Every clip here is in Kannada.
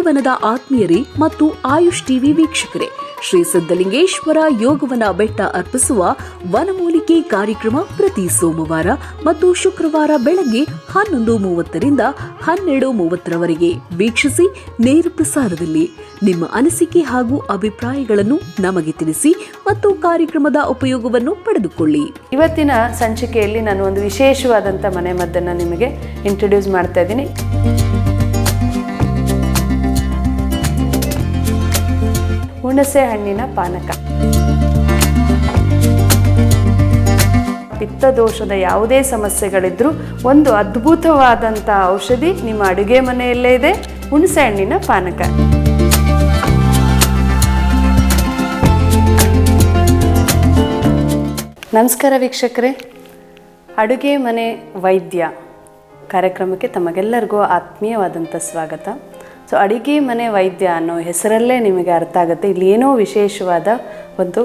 ಯೋಗವನದ ಆತ್ಮೀಯರೇ ಮತ್ತು ಆಯುಷ್ ಟಿವಿ ವೀಕ್ಷಕರೇ, ಶ್ರೀ ಸಿದ್ದಲಿಂಗೇಶ್ವರ ಯೋಗವನ ಬೆಟ್ಟ ಅರ್ಪಿಸುವ ವನಮೂಲಿಕೆ ಕಾರ್ಯಕ್ರಮ ಪ್ರತಿ ಸೋಮವಾರ ಮತ್ತು ಶುಕ್ರವಾರ ಬೆಳಗ್ಗೆ ಹನ್ನೊಂದು ಮೂವತ್ತರಿಂದ ಹನ್ನೆರಡು ಮೂವತ್ತರವರೆಗೆ ವೀಕ್ಷಿಸಿ ನೇರ ಪ್ರಸಾರದಲ್ಲಿ. ನಿಮ್ಮ ಅನಿಸಿಕೆ ಹಾಗೂ ಅಭಿಪ್ರಾಯಗಳನ್ನು ನಮಗೆ ತಿಳಿಸಿ ಮತ್ತು ಕಾರ್ಯಕ್ರಮದ ಉಪಯೋಗವನ್ನು ಪಡೆದುಕೊಳ್ಳಿ. ಇವತ್ತಿನ ಸಂಚಿಕೆಯಲ್ಲಿ ನಾನು ಒಂದು ವಿಶೇಷವಾದಂಥ ಮನೆ ಮದ್ದನ್ನು ನಿಮಗೆ ಇಂಟ್ರೊಡ್ಯೂಸ್ ಮಾಡ್ತಾ ಇದ್ದೀನಿ. ಹುಣಸೆ ಹಣ್ಣಿನ ಪಾನಕ. ಪಿತ್ತದೋಷದ ಯಾವುದೇ ಸಮಸ್ಯೆಗಳಿದ್ರೂ ಒಂದು ಅದ್ಭುತವಾದಂಥ ಔಷಧಿ ನಿಮ್ಮ ಅಡುಗೆ ಮನೆಯಲ್ಲೇ ಇದೆ. ಹುಣಸೆ ಹಣ್ಣಿನ ಪಾನಕ. ನಮಸ್ಕಾರ ವೀಕ್ಷಕರೇ. ಅಡುಗೆ ಮನೆ ವೈದ್ಯ ಕಾರ್ಯಕ್ರಮಕ್ಕೆ ತಮಗೆಲ್ಲರಿಗೂ ಆತ್ಮೀಯವಾದಂಥ ಸ್ವಾಗತ. ಸೊ ಅಡಿಗೆ ಮನೆ ವೈದ್ಯ ಅನ್ನೋ ಹೆಸರಲ್ಲೇ ನಿಮಗೆ ಅರ್ಥ ಆಗುತ್ತೆ. ಇಲ್ಲಿ ಏನೋ ವಿಶೇಷವಾದ ಒಂದು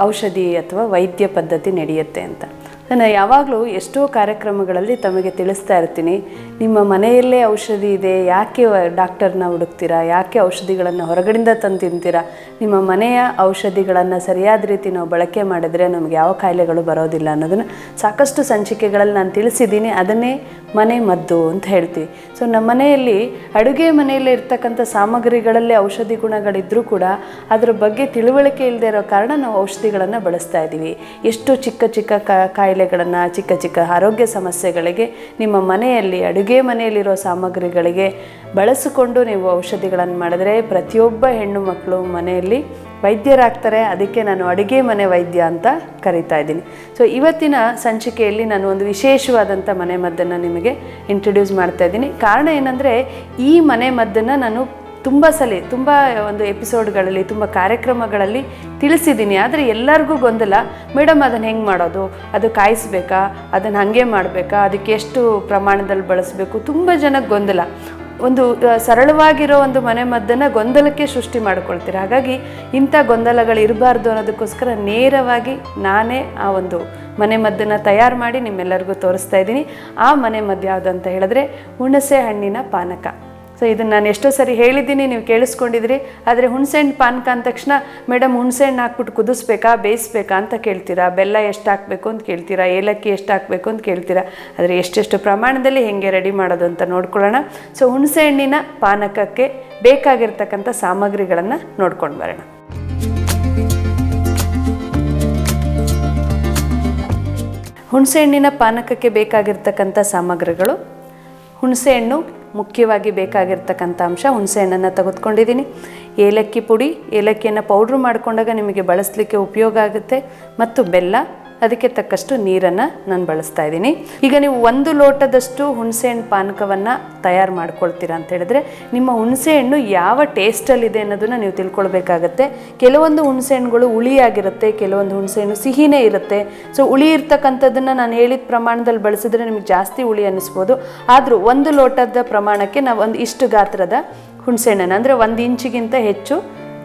ಔಷಧಿ ಅಥವಾ ವೈದ್ಯ ಪದ್ಧತಿ ನಡೆಯುತ್ತೆ ಅಂತ. ನಾನು ಯಾವಾಗಲೂ ಎಷ್ಟೋ ಕಾರ್ಯಕ್ರಮಗಳಲ್ಲಿ ತಮಗೆ ತಿಳಿಸ್ತಾ ಇರ್ತೀನಿ. ನಿಮ್ಮ ಮನೆಯಲ್ಲೇ ಔಷಧಿ ಇದೆ, ಯಾಕೆ ಡಾಕ್ಟರ್ನ ಹುಡುಕ್ತೀರಾ, ಯಾಕೆ ಔಷಧಿಗಳನ್ನು ಹೊರಗಡೆಯಿಂದ ತಂದು ತಿಂತೀರಾ? ನಿಮ್ಮ ಮನೆಯ ಔಷಧಿಗಳನ್ನು ಸರಿಯಾದ ರೀತಿ ನಾವು ಬಳಕೆ ಮಾಡಿದರೆ ನಮಗೆ ಯಾವ ಕಾಯಿಲೆಗಳು ಬರೋದಿಲ್ಲ ಅನ್ನೋದನ್ನು ಸಾಕಷ್ಟು ಸಂಚಿಕೆಗಳಲ್ಲಿ ನಾನು ತಿಳಿಸಿದ್ದೀನಿ. ಅದನ್ನೇ ಮನೆ ಮದ್ದು ಅಂತ ಹೇಳ್ತೀವಿ. ಸೊ, ನಮ್ಮ ಮನೆಯಲ್ಲಿ ಅಡುಗೆ ಮನೆಯಲ್ಲಿ ಇರ್ತಕ್ಕಂಥ ಸಾಮಗ್ರಿಗಳಲ್ಲಿ ಔಷಧಿ ಗುಣಗಳಿದ್ದರೂ ಕೂಡ ಅದರ ಬಗ್ಗೆ ತಿಳುವಳಿಕೆ ಇಲ್ಲದೆ ಇರೋ ಕಾರಣ ನಾವು ಔಷಧಿಗಳನ್ನು ಬಳಸ್ತಾ ಇದ್ದೀವಿ. ಎಷ್ಟು ಚಿಕ್ಕ ಚಿಕ್ಕ ಕ- ಕಾಯಿಲೆಗಳನ್ನು, ಚಿಕ್ಕ ಚಿಕ್ಕ ಆರೋಗ್ಯ ಸಮಸ್ಯೆಗಳಿಗೆ, ನಿಮ್ಮ ಮನೆಯಲ್ಲಿ, ಅಡುಗೆ ಮನೆಯಲ್ಲಿರೋ ಸಾಮಗ್ರಿಗಳಿಗೆ ಬಳಸಿಕೊಂಡು ನೀವು ಔಷಧಿಗಳನ್ನು ಮಾಡಿದ್ರೆ ಪ್ರತಿಯೊಬ್ಬ ಹೆಣ್ಣು ಮಕ್ಕಳು ಮನೆಯಲ್ಲಿ ವೈದ್ಯರಾಗ್ತಾರೆ. ಅದಕ್ಕೆ ನಾನು ಅಡುಗೆ ಮನೆ ವೈದ್ಯ ಅಂತ ಕರಿತಾ ಇದ್ದೀನಿ. ಸೊ ಇವತ್ತಿನ ಸಂಚಿಕೆಯಲ್ಲಿ ನಾನು ಒಂದು ವಿಶೇಷವಾದಂಥ ಮನೆ ಮದ್ದನ್ನು ನಿಮಗೆ ಇಂಟ್ರೊಡ್ಯೂಸ್ ಮಾಡ್ತಾ ಇದ್ದೀನಿ. ಕಾರಣ ಏನಂದರೆ ಈ ಮನೆ ಮದ್ದನ್ನು ನಾನು ತುಂಬ ಸಲ, ತುಂಬ ಒಂದು ಎಪಿಸೋಡ್ಗಳಲ್ಲಿ, ತುಂಬ ಕಾರ್ಯಕ್ರಮಗಳಲ್ಲಿ ತಿಳಿಸಿದ್ದೀನಿ. ಆದರೆ ಎಲ್ಲರಿಗೂ ಗೊಂದಲ, ಮೇಡಮ್, ಅದನ್ನು ಹೆಂಗೆ ಮಾಡೋದು? ಅದು ಕಾಯಿಸ್ಬೇಕಾ? ಅದನ್ನು ಹಾಗೆ ಮಾಡಬೇಕಾ? ಅದಕ್ಕೆ ಎಷ್ಟು ಪ್ರಮಾಣದಲ್ಲಿ ಬಳಸಬೇಕು? ತುಂಬ ಜನಕ್ಕೆ ಗೊಂದಲ. ಒಂದು ಸರಳವಾಗಿರೋ ಒಂದು ಮನೆ ಮದ್ದನ್ನು ಗೊಂದಲಕ್ಕೆ ಸೃಷ್ಟಿ ಮಾಡ್ಕೊಳ್ತೀರ? ಹಾಗಾಗಿ ಇಂಥ ಗೊಂದಲಗಳು ಇರಬಾರ್ದು ಅನ್ನೋದಕ್ಕೋಸ್ಕರ ನೇರವಾಗಿ ನಾನೇ ಆ ಒಂದು ಮನೆ ಮದ್ದನ್ನು ತಯಾರು ಮಾಡಿ ನಿಮ್ಮೆಲ್ಲರಿಗೂ ತೋರಿಸ್ತಾ ಇದ್ದೀನಿ. ಆ ಮನೆ ಮದ್ದು ಯಾವುದು ಅಂತ ಹೇಳಿದ್ರೆ, ಹುಣಸೆ ಹಣ್ಣಿನ ಪಾನಕ. ಸೊ ಇದನ್ನು ನಾನು ಎಷ್ಟೋ ಸರಿ ಹೇಳಿದ್ದೀನಿ, ನೀವು ಕೇಳಿಸ್ಕೊಂಡಿದ್ರಿ. ಆದರೆ ಹುಣಸೆಹಣ್ಣು ಪಾನಕ ಅಂದ ತಕ್ಷಣ ಮೇಡಮ್ ಹುಣಸೆಹಣ್ಣು ಹಾಕ್ಬಿಟ್ಟು ಕುದಿಸ್ಬೇಕಾ, ಬೇಯಿಸ್ಬೇಕಾ ಅಂತ ಕೇಳ್ತೀರಾ? ಬೆಲ್ಲ ಎಷ್ಟು ಹಾಕಬೇಕು ಅಂತ ಕೇಳ್ತೀರಾ? ಏಲಕ್ಕಿ ಎಷ್ಟು ಹಾಕಬೇಕು ಅಂತ ಕೇಳ್ತೀರಾ? ಆದರೆ ಎಷ್ಟೆಷ್ಟು ಪ್ರಮಾಣದಲ್ಲಿ ಹೆಂಗೆ ರೆಡಿ ಮಾಡೋದು ಅಂತ ನೋಡ್ಕೊಳ್ಳೋಣ. ಸೊ ಹುಣಸೆಹಣ್ಣಿನ ಪಾನಕಕ್ಕೆ ಬೇಕಾಗಿರ್ತಕ್ಕಂಥ ಸಾಮಗ್ರಿಗಳನ್ನು ನೋಡ್ಕೊಂಡು ಬರೋಣ. ಹುಣಸೆಹಣ್ಣಿನ ಪಾನಕಕ್ಕೆ ಬೇಕಾಗಿರ್ತಕ್ಕಂಥ ಸಾಮಗ್ರಿಗಳು. ಹುಣಸೆಹಣ್ಣು ಮುಖ್ಯವಾಗಿ ಬೇಕಾಗಿರ್ತಕ್ಕಂಥ ಅಂಶ ಹುಣಸೆಹಣ್ಣನ್ನು ತೆಗೆದುಕೊಂಡಿದ್ದೀನಿ. ಏಲಕ್ಕಿ ಪುಡಿ, ಏಲಕ್ಕಿಯನ್ನು ಪೌಡ್ರ್ ಮಾಡಿಕೊಂಡಾಗ ನಿಮಗೆ ಬಳಸಲಿಕ್ಕೆ ಉಪಯೋಗ ಆಗುತ್ತೆ. ಮತ್ತು ಬೆಲ್ಲ ಅದಕ್ಕೆ ತಕ್ಕಷ್ಟು ನೀರನ್ನು ನಾನು ಬಳಸ್ತಾ ಇದ್ದೀನಿ. ಈಗ ನೀವು ಒಂದು ಲೋಟದಷ್ಟು ಹುಣಸೆಹಣ್ಣು ಪಾನಕವನ್ನು ತಯಾರು ಮಾಡ್ಕೊಳ್ತೀರಾ ಅಂತ ಹೇಳಿದ್ರೆ, ನಿಮ್ಮ ಹುಣಸೆಹಣ್ಣು ಯಾವ ಟೇಸ್ಟಲ್ಲಿದೆ ಅನ್ನೋದನ್ನು ನೀವು ತಿಳ್ಕೊಳ್ಬೇಕಾಗತ್ತೆ. ಕೆಲವೊಂದು ಹುಣಸೆಹಣ್ಣುಗಳು ಹುಳಿಯಾಗಿರುತ್ತೆ ಕೆಲವೊಂದು ಹುಣಸೆಹಣ್ಣು ಸಿಹಿನೇ ಇರುತ್ತೆ. ಸೊ ಹುಳಿ ಇರ್ತಕ್ಕಂಥದ್ದನ್ನು ನಾನು ಹೇಳಿದ ಪ್ರಮಾಣದಲ್ಲಿ ಬಳಸಿದ್ರೆ ನಿಮಗೆ ಜಾಸ್ತಿ ಹುಳಿ ಅನ್ನಿಸ್ಬೋದು. ಆದರೂ ಒಂದು ಲೋಟದ ಪ್ರಮಾಣಕ್ಕೆ ನಾವು ಒಂದು ಇಷ್ಟು ಗಾತ್ರದ ಹುಣಸೆಹಣ್ಣನ್ನು ಅಂದರೆ ಒಂದು ಇಂಚಿಗಿಂತ ಹೆಚ್ಚು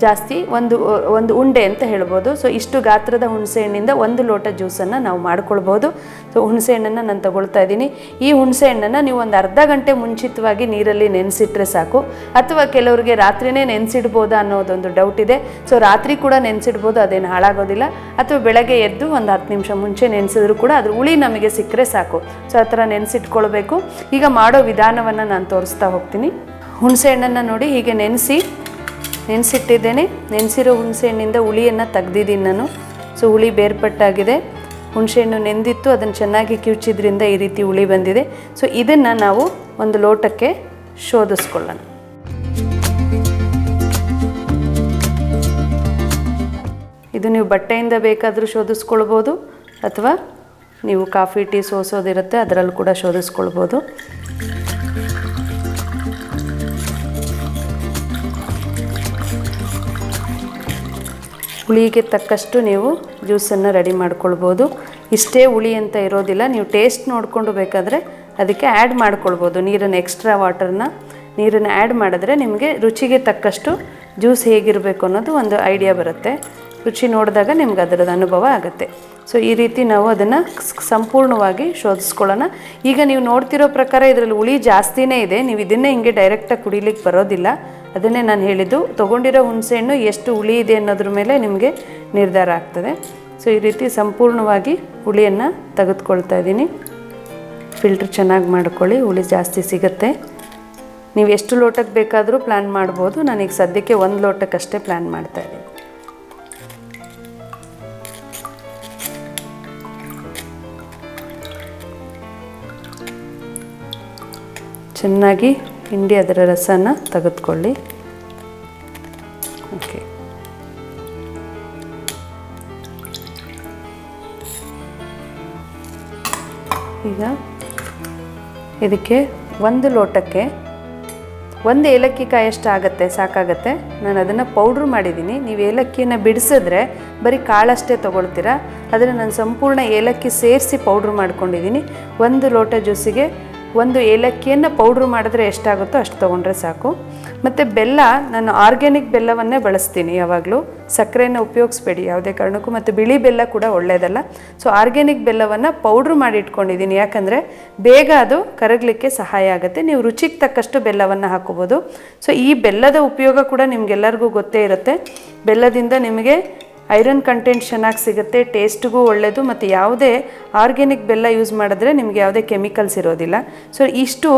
ಜಾಸ್ತಿ ಒಂದು ಒಂದು ಉಂಡೆ ಅಂತ ಹೇಳ್ಬೋದು. ಸೊ ಇಷ್ಟು ಗಾತ್ರದ ಹುಣಸೆಹಣ್ಣಿಂದ ಒಂದು ಲೋಟ ಜ್ಯೂಸನ್ನು ನಾವು ಮಾಡ್ಕೊಳ್ಬೋದು. ಸೊ ಹುಣಸೆಹಣ್ಣನ್ನು ನಾನು ತಗೊಳ್ತಾ ಇದ್ದೀನಿ. ಈ ಹುಣಸೆಹಣ್ಣನ್ನು ನೀವು ಒಂದು ಅರ್ಧ ಗಂಟೆ ಮುಂಚಿತವಾಗಿ ನೀರಲ್ಲಿ ನೆನೆಸಿಟ್ರೆ ಸಾಕು. ಅಥವಾ ಕೆಲವರಿಗೆ ರಾತ್ರಿನೇ ನೆನೆಸಿಡ್ಬೋದಾ ಅನ್ನೋದೊಂದು ಡೌಟ್ ಇದೆ. ಸೊ ರಾತ್ರಿ ಕೂಡ ನೆನೆಸಿಡ್ಬೋದು, ಅದೇನು ಹಾಳಾಗೋದಿಲ್ಲ. ಅಥವಾ ಬೆಳಗ್ಗೆ ಎದ್ದು ಒಂದು ಹತ್ತು ನಿಮಿಷ ಮುಂಚೆ ನೆನೆಸಿದ್ರು ಕೂಡ ಅದ್ರ ಉಳಿ ನಮಗೆ ಸಿಕ್ಕರೆ ಸಾಕು. ಸೊ ಆ ಥರ ನೆನೆಸಿಟ್ಕೊಳ್ಬೇಕು. ಈಗ ಮಾಡೋ ವಿಧಾನವನ್ನು ನಾನು ತೋರಿಸ್ತಾ ಹೋಗ್ತೀನಿ. ಹುಣಸೆಹಣ್ಣನ್ನು ನೋಡಿ ಹೀಗೆ ನೆನೆಸಿ ನೆನೆಸಿಟ್ಟಿದ್ದೇನೆ. ನೆನೆಸಿರೋ ಹುಣಸೆಹಣ್ಣಿಂದ ಹುಳಿಯನ್ನು ತೆಗ್ದಿದ್ದೀನಿ ನಾನು. ಸೊ, ಹುಳಿ ಬೇರ್ಪಟ್ಟಾಗಿದೆ. ಹುಣಸೆಹಣ್ಣು ನೆಂದಿತ್ತು, ಅದನ್ನು ಚೆನ್ನಾಗಿ ಕಿವುಚಿದ್ರಿಂದ ಈ ರೀತಿ ಹುಳಿ ಬಂದಿದೆ. ಸೊ, ಇದನ್ನು ನಾವು ಒಂದು ಲೋಟಕ್ಕೆ ಶೋಧಿಸ್ಕೊಳ್ಳೋಣ. ಇದು ನೀವು ಬಟ್ಟೆಯಿಂದ ಬೇಕಾದರೂ ಶೋಧಿಸ್ಕೊಳ್ಬೋದು, ಅಥವಾ ನೀವು ಕಾಫಿ, ಟೀ ಸೋಸೋದಿರುತ್ತೆ, ಅದರಲ್ಲೂ ಕೂಡ ಶೋಧಿಸ್ಕೊಳ್ಬೋದು. ಹುಳಿಗೆ ತಕ್ಕಷ್ಟು ನೀವು ಜ್ಯೂಸನ್ನು ರೆಡಿ ಮಾಡ್ಕೊಳ್ಬೋದು. ಇಷ್ಟೇ ಹುಳಿ ಅಂತ ಇರೋದಿಲ್ಲ, ನೀವು ಟೇಸ್ಟ್ ನೋಡಿಕೊಂಡು ಬೇಕಾದರೆ ಅದಕ್ಕೆ ಆ್ಯಡ್ ಮಾಡ್ಕೊಳ್ಬೋದು. ನೀರನ್ನು ಎಕ್ಸ್ಟ್ರಾ ವಾಟರ್ನ, ನೀರನ್ನು ಆ್ಯಡ್ ಮಾಡಿದ್ರೆ ನಿಮಗೆ ರುಚಿಗೆ ತಕ್ಕಷ್ಟು ಜ್ಯೂಸ್ ಹೇಗಿರಬೇಕು ಅನ್ನೋದು ಒಂದು ಐಡಿಯಾ ಬರುತ್ತೆ. ರುಚಿ ನೋಡಿದಾಗ ನಿಮ್ಗೆ ಅದರದ ಅನುಭವ ಆಗುತ್ತೆ. ಸೊ ಈ ರೀತಿ ನಾವು ಅದನ್ನು ಸಂಪೂರ್ಣವಾಗಿ ಶೋಧಿಸ್ಕೊಳ್ಳೋಣ. ಈಗ ನೀವು ನೋಡ್ತಿರೋ ಪ್ರಕಾರ ಇದರಲ್ಲಿ ಹುಳಿ ಜಾಸ್ತಿನೇ ಇದೆ. ನೀವು ಇದನ್ನೇ ಹಿಂಗೆ ಡೈರೆಕ್ಟಾಗಿ ಕುಡಿಲಿಕ್ಕೆ ಬರೋದಿಲ್ಲ. ಅದನ್ನೇ ನಾನು ಹೇಳಿದ್ದು. ತೊಗೊಂಡಿರೋ ಹುಣಸೆಹಣ್ಣು ಎಷ್ಟು ಹುಳಿ ಇದೆ ಅನ್ನೋದ್ರ ಮೇಲೆ ನಿಮಗೆ ನಿರ್ಧಾರ ಆಗ್ತದೆ. ಸೊ ಈ ರೀತಿ ಸಂಪೂರ್ಣವಾಗಿ ಹುಳಿಯನ್ನು ತೆಗೆದುಕೊಳ್ತಾ ಇದ್ದೀನಿ. ಫಿಲ್ಟ್ರ್ ಚೆನ್ನಾಗಿ ಮಾಡ್ಕೊಳ್ಳಿ. ಹುಳಿ ಜಾಸ್ತಿ ಸಿಗುತ್ತೆ. ನೀವು ಎಷ್ಟು ಲೋಟಕ್ಕೆ ಬೇಕಾದರೂ ಪ್ಲ್ಯಾನ್ ಮಾಡ್ಬೋದು. ನಾನೀಗ ಸದ್ಯಕ್ಕೆ ಒಂದು ಲೋಟಕ್ಕಷ್ಟೇ ಪ್ಲ್ಯಾನ್ ಮಾಡ್ತಾ ಚೆನ್ನಾಗಿ ಹಿಂಡಿ ಅದರ ರಸನ ತೆಗೆದುಕೊಳ್ಳಿ. ಓಕೆ ಈಗ ಇದಕ್ಕೆ ಒಂದು ಲೋಟಕ್ಕೆ ಒಂದು ಏಲಕ್ಕಿ ಕಾಯಷ್ಟು ಆಗುತ್ತೆ, ಸಾಕಾಗತ್ತೆ. ನಾನು ಅದನ್ನು ಪೌಡ್ರ್ ಮಾಡಿದ್ದೀನಿ. ನೀವು ಏಲಕ್ಕಿಯನ್ನು ಬಿಡಿಸಿದ್ರೆ ಬರೀ ಕಾಳಷ್ಟೇ ತೊಗೊಳ್ತೀರಾ. ಆದರೆ ನಾನು ಸಂಪೂರ್ಣ ಏಲಕ್ಕಿ ಸೇರಿಸಿ ಪೌಡ್ರ್ ಮಾಡ್ಕೊಂಡಿದ್ದೀನಿ. ಒಂದು ಲೋಟ ಜ್ಯೂಸಿಗೆ ಒಂದು ಏಲಕ್ಕಿಯನ್ನು ಪೌಡ್ರ್ ಮಾಡಿದ್ರೆ ಎಷ್ಟಾಗುತ್ತೋ ಅಷ್ಟು ತೊಗೊಂಡ್ರೆ ಸಾಕು. ಮತ್ತು ಬೆಲ್ಲ, ನಾನು ಆರ್ಗ್ಯಾನಿಕ್ ಬೆಲ್ಲವನ್ನೇ ಬಳಸ್ತೀನಿ ಯಾವಾಗಲೂ. ಸಕ್ಕರೆಯನ್ನು ಉಪಯೋಗಿಸ್ಬೇಡಿ, ಯಾವುದೇ ಕಾರಣಕ್ಕೂ. ಮತ್ತು ಬಿಳಿ ಬೆಲ್ಲ ಕೂಡ ಒಳ್ಳೆಯದಲ್ಲ ಸೊ ಆರ್ಗ್ಯಾನಿಕ್ ಬೆಲ್ಲವನ್ನು ಪೌಡ್ರ್ ಮಾಡಿ ಇಟ್ಕೊಂಡಿದ್ದೀನಿ. ಯಾಕಂದರೆ ಬೇಗ ಅದು ಕರಗಲಿಕ್ಕೆ ಸಹಾಯ ಆಗುತ್ತೆ. ನೀವು ರುಚಿಗೆ ತಕ್ಕಷ್ಟು ಬೆಲ್ಲವನ್ನು ಹಾಕೋಬೋದು. ಸೊ ಈ ಬೆಲ್ಲದ ಉಪಯೋಗ ಕೂಡ ನಿಮಗೆಲ್ಲರಿಗೂ ಗೊತ್ತೇ ಇರುತ್ತೆ. ಬೆಲ್ಲದಿಂದ ನಿಮಗೆ ಐರನ್ ಕಂಟೆಂಟ್ ಚೆನ್ನಾಗಿ ಸಿಗುತ್ತೆ, ಟೇಸ್ಟ್ಗೂ ಒಳ್ಳೆಯದು ಮತ್ತು ಯಾವುದೇ ಆರ್ಗ್ಯಾನಿಕ್ ಬೆಲ್ಲ ಯೂಸ್ ಮಾಡಿದ್ರೆ ನಿಮಗೆ ಯಾವುದೇ ಕೆಮಿಕಲ್ಸ್ ಇರೋದಿಲ್ಲ. ಸೊ ಇಷ್ಟು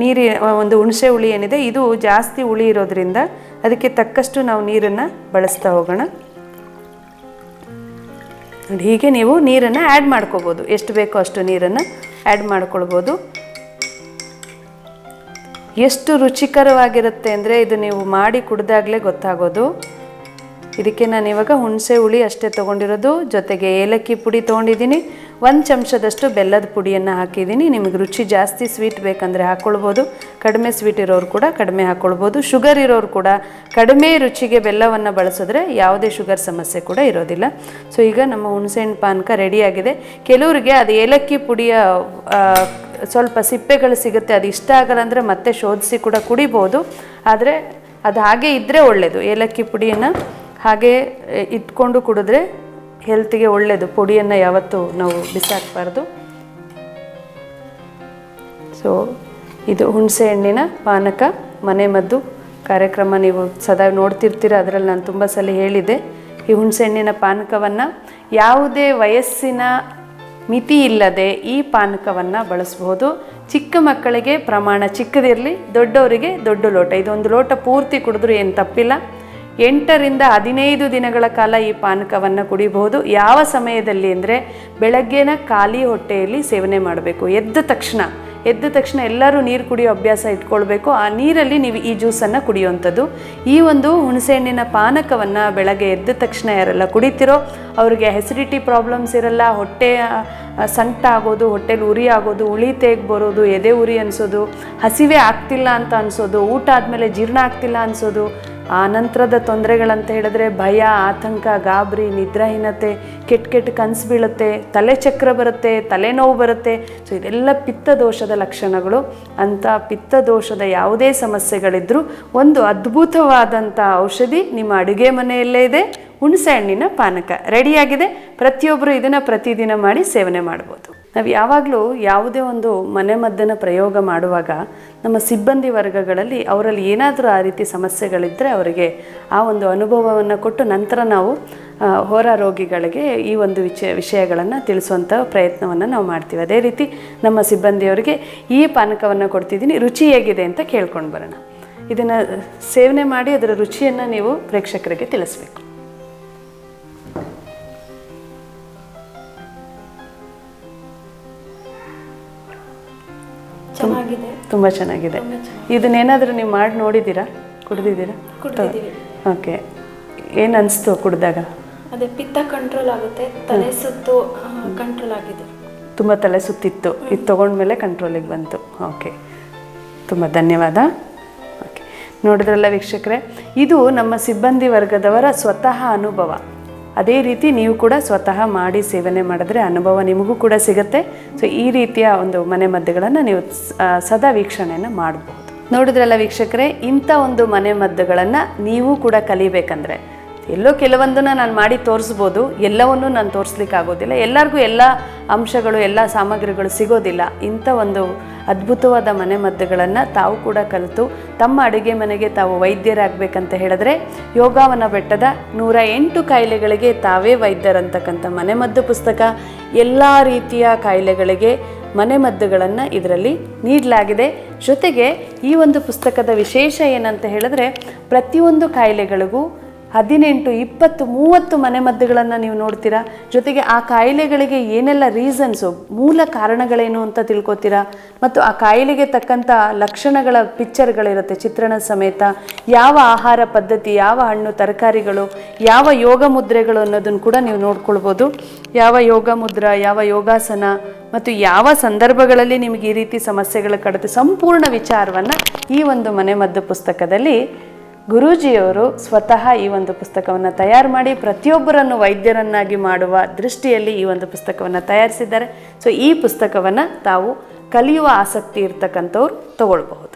ನೀರಿ ಒಂದು ಹುಣಸೆ ಹುಳಿ ಏನಿದೆ, ಇದು ಜಾಸ್ತಿ ಹುಳಿ ಇರೋದ್ರಿಂದ ಅದಕ್ಕೆ ತಕ್ಕಷ್ಟು ನಾವು ನೀರನ್ನು ಬಳಸ್ತಾ ಹೋಗೋಣ. ಹೀಗೆ ನೀವು ನೀರನ್ನು ಆ್ಯಡ್ ಮಾಡ್ಕೋಬೋದು. ಎಷ್ಟು ಬೇಕೋ ಅಷ್ಟು ನೀರನ್ನು ಆ್ಯಡ್ ಮಾಡ್ಕೊಳ್ಬೋದು. ಎಷ್ಟು ರುಚಿಕರವಾಗಿರುತ್ತೆ ಅಂದರೆ ಇದು ನೀವು ಮಾಡಿ ಕುಡ್ದಾಗಲೇ ಗೊತ್ತಾಗೋದು. ಇದಕ್ಕೆ ನಾನು ಇವಾಗ ಹುಣಸೆ ಹುಳಿ ಅಷ್ಟೇ ತೊಗೊಂಡಿರೋದು. ಜೊತೆಗೆ ಏಲಕ್ಕಿ ಪುಡಿ ತೊಗೊಂಡಿದ್ದೀನಿ. ಒಂದು ಚಮಚದಷ್ಟು ಬೆಲ್ಲದ ಪುಡಿಯನ್ನು ಹಾಕಿದ್ದೀನಿ. ನಿಮಗೆ ರುಚಿ ಜಾಸ್ತಿ ಸ್ವೀಟ್ ಬೇಕಂದರೆ ಹಾಕ್ಕೊಳ್ಬೋದು ಕಡಿಮೆ ಸ್ವೀಟ್ ಇರೋರು ಕೂಡ ಕಡಿಮೆ ಹಾಕ್ಕೊಳ್ಬೋದು ಶುಗರ್ ಇರೋರು ಕೂಡ ಕಡಿಮೆ ರುಚಿಗೆ ಬೆಲ್ಲವನ್ನು ಬಳಸಿದ್ರೆ ಯಾವುದೇ ಶುಗರ್ ಸಮಸ್ಯೆ ಕೂಡ ಇರೋದಿಲ್ಲ. ಸೊ ಈಗ ನಮ್ಮ ಹುಣಸೆಹಣ್ಣು ಪಾನಕ ರೆಡಿಯಾಗಿದೆ. ಕೆಲವರಿಗೆ ಅದು ಏಲಕ್ಕಿ ಪುಡಿಯ ಸ್ವಲ್ಪ ಸಿಪ್ಪೆಗಳು ಸಿಗುತ್ತೆ, ಅದು ಇಷ್ಟ ಆಗಲ್ಲ ಅಂದರೆ ಮತ್ತೆ ಶೋಧಿಸಿ ಕೂಡ ಕುಡಿಬೋದು. ಆದರೆ ಅದು ಹಾಗೆ ಇದ್ದರೆ ಒಳ್ಳೆಯದು ಏಲಕ್ಕಿ ಪುಡಿಯನ್ನು ಹಾಗೆ ಇಟ್ಕೊಂಡು ಕುಡಿದ್ರೆ ಹೆಲ್ತಿಗೆ ಒಳ್ಳೆಯದು ಪುಡಿಯನ್ನು ಯಾವತ್ತೂ ನಾವು ಬಿಸಾಕಬಾರ್ದು. ಸೊ ಇದು ಹುಣಸೆ ಹಣ್ಣಿನ ಪಾನಕ, ಮನೆ ಮದ್ದು ಕಾರ್ಯಕ್ರಮ ನೀವು ಸದಾ ನೋಡ್ತಿರ್ತೀರ, ಅದರಲ್ಲಿ ನಾನು ತುಂಬ ಸಲ ಹೇಳಿದೆ ಈ ಹುಣಸೆ ಹಣ್ಣಿನ ಪಾನಕವನ್ನು ಯಾವುದೇ ವಯಸ್ಸಿನ ಮಿತಿ ಇಲ್ಲದೆ ಈ ಪಾನಕವನ್ನು ಬಳಸಬಹುದು. ಚಿಕ್ಕ ಮಕ್ಕಳಿಗೆ ಪ್ರಮಾಣ ಚಿಕ್ಕದಿರಲಿ, ದೊಡ್ಡವರಿಗೆ ದೊಡ್ಡ ಲೋಟ. ಇದೊಂದು ಲೋಟ ಪೂರ್ತಿ ಕುಡಿದ್ರೂ ಏನು ತಪ್ಪಿಲ್ಲ. ಎಂಟರಿಂದ ಹದಿನೈದು ದಿನಗಳ ಕಾಲ ಈ ಪಾನಕವನ್ನು ಕುಡಿಬಹುದು. ಯಾವ ಸಮಯದಲ್ಲಿ ಅಂದರೆ ಬೆಳಗ್ಗೆನ ಖಾಲಿ ಹೊಟ್ಟೆಯಲ್ಲಿ ಸೇವನೆ ಮಾಡಬೇಕು. ಎದ್ದ ತಕ್ಷಣ ಎದ್ದ ತಕ್ಷಣ ಎಲ್ಲರೂ ನೀರು ಕುಡಿಯೋ ಅಭ್ಯಾಸ ಇಟ್ಕೊಳ್ಬೇಕು. ಆ ನೀರಲ್ಲಿ ನೀವು ಈ ಜ್ಯೂಸನ್ನು ಕುಡಿಯುವಂಥದ್ದು. ಈ ಒಂದು ಹುಣಸೆಹಣ್ಣಿನ ಪಾನಕವನ್ನು ಬೆಳಗ್ಗೆ ಎದ್ದ ತಕ್ಷಣ ಯಾರೆಲ್ಲ ಕುಡಿತಿರೋ ಅವರಿಗೆ ಹೆಸಿಡಿಟಿ ಪ್ರಾಬ್ಲಮ್ಸ್ ಇರಲ್ಲ, ಹೊಟ್ಟೆ ಸಂಕಟ ಆಗೋದು, ಹೊಟ್ಟೆಲಿ ಉರಿ ಆಗೋದು, ಉಳಿ ತೇಗ್ ಬರೋದು, ಎದೆ ಉರಿ ಅನಿಸೋದು, ಹಸಿವೆ ಆಗ್ತಿಲ್ಲ ಅಂತ ಅನಿಸೋದು, ಊಟ ಆದಮೇಲೆ ಜೀರ್ಣ ಆಗ್ತಿಲ್ಲ ಅನಿಸೋದು ಆ ನಂತರದ ತೊಂದರೆಗಳಂತ ಹೇಳಿದ್ರೆ ಭಯ, ಆತಂಕ, ಗಾಬರಿ, ನಿದ್ರಾಹೀನತೆ, ಕೆಟ್ಟ ಕೆಟ್ಟ ಕನಸು ಬೀಳುತ್ತೆ, ತಲೆ ಚಕ್ರ ಬರುತ್ತೆ, ತಲೆನೋವು ಬರುತ್ತೆ. ಸೊ ಇದೆಲ್ಲ ಪಿತ್ತ ದೋಷದ ಲಕ್ಷಣಗಳು. ಅಂಥ ಪಿತ್ತ ದೋಷದ ಯಾವುದೇ ಸಮಸ್ಯೆಗಳಿದ್ದರೂ ಒಂದು ಅದ್ಭುತವಾದಂಥ ಔಷಧಿ ನಿಮ್ಮ ಅಡುಗೆ ಮನೆಯಲ್ಲೇ ಇದೆ. ಹುಣಸೆ ಹಣ್ಣಿನ ಪಾನಕ ರೆಡಿಯಾಗಿದೆ ಪ್ರತಿಯೊಬ್ಬರು ಇದನ್ನು ಪ್ರತಿದಿನ ಮಾಡಿ ಸೇವನೆ ಮಾಡ್ಬೋದು. ನಾವು ಯಾವಾಗಲೂ ಯಾವುದೇ ಒಂದು ಮನೆಮದ್ದನ್ನು ಪ್ರಯೋಗ ಮಾಡುವಾಗ ನಮ್ಮ ಸಿಬ್ಬಂದಿ ವರ್ಗಗಳಲ್ಲಿ ಅವರಲ್ಲಿ ಏನಾದರೂ ಆ ರೀತಿ ಸಮಸ್ಯೆಗಳಿದ್ದರೆ ಅವರಿಗೆ ಆ ಒಂದು ಅನುಭವವನ್ನು ಕೊಟ್ಟು ನಂತರ ನಾವು ಹೊರ ರೋಗಿಗಳಿಗೆ ಈ ಒಂದು ವಿಷಯ ವಿಷಯಗಳನ್ನು ತಿಳಿಸುವಂಥ ಪ್ರಯತ್ನವನ್ನು ನಾವು ಮಾಡ್ತೀವಿ. ಅದೇ ರೀತಿ ನಮ್ಮ ಸಿಬ್ಬಂದಿಯವರಿಗೆ ಈ ಪಾನಕವನ್ನು ಕೊಡ್ತಿದ್ದೀನಿ, ರುಚಿ ಹೇಗಿದೆ ಅಂತ ಕೇಳ್ಕೊಂಡು ಬರೋಣ. ಇದನ್ನು ಸೇವನೆ ಮಾಡಿ ಅದರ ರುಚಿಯನ್ನು ನೀವು ಪ್ರೇಕ್ಷಕರಿಗೆ ತಿಳಿಸ್ಬೇಕು. ಚೆನ್ನಾಗಿದೆ. ತುಂಬ ಚೆನ್ನಾಗಿದೆ. ಇದನ್ನೇನಾದರೂ ನೀವು ಮಾಡಿ ನೋಡಿದ್ದೀರಾ? ಕುಡಿದಿದ್ದೀರಾ. ಓಕೆ. ಏನು ಅನಿಸ್ತು ಕುಡಿದಾಗ? ಅದೇ ಪಿತ್ತ ಕಂಟ್ರೋಲ್ ಆಗುತ್ತೆ. ತಲೆ ಸುತ್ತು ಕಂಟ್ರೋಲ್ ಆಗಿದೆ. ತುಂಬ ತಲೆ ಸುತ್ತಿತ್ತು. ಇದು ತೊಗೊಂಡ್ಮೇಲೆ ಕಂಟ್ರೋಲಿಗೆ ಬಂತು. ಓಕೆ. ತುಂಬ ಧನ್ಯವಾದ. ಓಕೆ. ನೋಡಿದ್ರಲ್ಲ ವೀಕ್ಷಕರೇ ಇದು ನಮ್ಮ ಸಿಬ್ಬಂದಿ ವರ್ಗದವರ ಸ್ವತಃ ಅನುಭವ. ಅದೇ ರೀತಿ ನೀವು ಕೂಡ ಸ್ವತಃ ಮಾಡಿ ಸೇವನೆ ಮಾಡಿದ್ರೆ ಅನುಭವ ನಿಮಗೂ ಕೂಡ ಸಿಗುತ್ತೆ. ಸೊ ಈ ರೀತಿಯ ಒಂದು ಮನೆ ಮದ್ದುಗಳನ್ನು ನೀವು ಸದಾ ವೀಕ್ಷಣೆಯನ್ನು ಮಾಡಬಹುದು ನೋಡಿದ್ರಲ್ಲ ವೀಕ್ಷಕರೇ, ಇಂಥ ಒಂದು ಮನೆ ಮದ್ದುಗಳನ್ನು ನೀವು ಕೂಡ ಕಲಿಬೇಕಂದ್ರೆ ಎಲ್ಲೋ ಕೆಲವೊಂದನ್ನು ನಾನು ಮಾಡಿ ತೋರಿಸ್ಬೋದು, ಎಲ್ಲವನ್ನೂ ನಾನು ತೋರಿಸ್ಲಿಕ್ಕೆ ಆಗೋದಿಲ್ಲ ಎಲ್ಲರಿಗೂ ಎಲ್ಲ ಅಂಶಗಳು, ಎಲ್ಲ ಸಾಮಗ್ರಿಗಳು ಸಿಗೋದಿಲ್ಲ. ಇಂಥ ಒಂದು ಅದ್ಭುತವಾದ ಮನೆಮದ್ದುಗಳನ್ನು ತಾವು ಕೂಡ ಕಲಿತು, ತಮ್ಮ ಅಡುಗೆ ಮನೆಗೆ ತಾವು ವೈದ್ಯರಾಗಬೇಕಂತ ಹೇಳಿದ್ರೆ, ಯೋಗಾವನ ಬೆಟ್ಟದ ನೂರ ಎಂಟು ಕಾಯಿಲೆಗಳಿಗೆ ತಾವೇ ವೈದ್ಯರಂತಕ್ಕಂಥ ಮನೆಮದ್ದು ಪುಸ್ತಕ ಎಲ್ಲ ರೀತಿಯ ಕಾಯಿಲೆಗಳಿಗೆ ಮನೆಮದ್ದುಗಳನ್ನು ಇದರಲ್ಲಿ ನೀಡಲಾಗಿದೆ. ಜೊತೆಗೆ ಈ ಒಂದು ಪುಸ್ತಕದ ವಿಶೇಷ ಏನಂತ ಹೇಳಿದ್ರೆ, ಪ್ರತಿಯೊಂದು ಕಾಯಿಲೆಗಳಿಗೂ ಹದಿನೆಂಟು, ಇಪ್ಪತ್ತು, ಮೂವತ್ತು ಮನೆಮದ್ದುಗಳನ್ನು ನೀವು ನೋಡ್ತೀರಾ? ಜೊತೆಗೆ ಆ ಕಾಯಿಲೆಗಳಿಗೆ ಏನೆಲ್ಲ ರೀಸನ್ಸು ಮೂಲ ಕಾರಣಗಳೇನು ಅಂತ ತಿಳ್ಕೊತೀರಾ? ಮತ್ತು ಆ ಕಾಯಿಲೆಗೆ ತಕ್ಕಂಥ ಲಕ್ಷಣಗಳ ಪಿಕ್ಚರ್ಗಳಿರುತ್ತೆ ಚಿತ್ರಣ ಸಮೇತ. ಯಾವ ಆಹಾರ ಪದ್ಧತಿ, ಯಾವ ಹಣ್ಣು ತರಕಾರಿಗಳು, ಯಾವ ಯೋಗ ಮುದ್ರೆಗಳು ಅನ್ನೋದನ್ನು ಕೂಡ ನೀವು ನೋಡ್ಕೊಳ್ಬೋದು. ಯಾವ ಯೋಗ ಮುದ್ರ, ಯಾವ ಯೋಗಾಸನ, ಮತ್ತು ಯಾವ ಸಂದರ್ಭಗಳಲ್ಲಿ ನಿಮಗೆ ಈ ರೀತಿ ಸಮಸ್ಯೆಗಳು ಕಡತೆ ಸಂಪೂರ್ಣ ವಿಚಾರವನ್ನು ಈ ಒಂದು ಮನೆಮದ್ದು ಪುಸ್ತಕದಲ್ಲಿ ಗುರೂಜಿಯವರು ಸ್ವತಃ ಈ ಒಂದು ಪುಸ್ತಕವನ್ನು ತಯಾರು ಮಾಡಿ ಪ್ರತಿಯೊಬ್ಬರನ್ನು ವೈದ್ಯರನ್ನಾಗಿ ಮಾಡುವ ದೃಷ್ಟಿಯಲ್ಲಿ ಈ ಒಂದು ಪುಸ್ತಕವನ್ನು ತಯಾರಿಸಿದ್ದಾರೆ. ಸೊ ಈ ಪುಸ್ತಕವನ್ನು ತಾವು ಕಲಿಯುವ ಆಸಕ್ತಿ ಇರ್ತಕ್ಕಂಥವ್ರು ತಗೊಳ್ಬಹುದು.